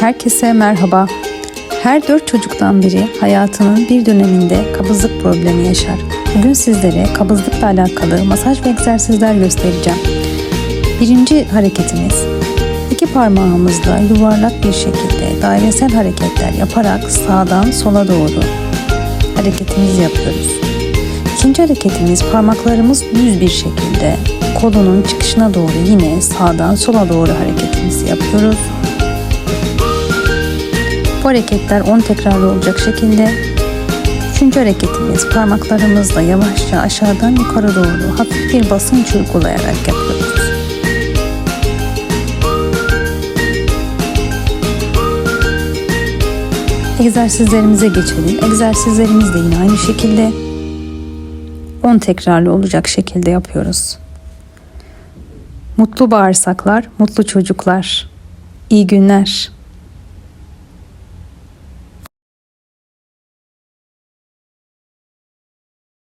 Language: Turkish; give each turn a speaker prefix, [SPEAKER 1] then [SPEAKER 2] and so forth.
[SPEAKER 1] Herkese merhaba. Her dört çocuktan biri hayatının bir döneminde kabızlık problemi yaşar. Bugün sizlere kabızlıkla alakalı masaj ve egzersizler göstereceğim. Birinci hareketimiz iki parmağımızla yuvarlak bir şekilde dairesel hareketler yaparak sağdan sola doğru hareketimizi yapıyoruz. İkinci hareketimiz parmaklarımız düz bir şekilde kolunun çıkışına doğru yine sağdan sola doğru hareketimizi yapıyoruz. Bu hareketler 10 tekrarlı olacak şekilde. Üçüncü hareketimiz parmaklarımızla yavaşça aşağıdan yukarı doğru hafif bir basınç uygulayarak yapıyoruz. Egzersizlerimize geçelim. Egzersizlerimiz de yine aynı şekilde 10 tekrarlı olacak şekilde yapıyoruz. Mutlu bağırsaklar, mutlu çocuklar. İyi günler.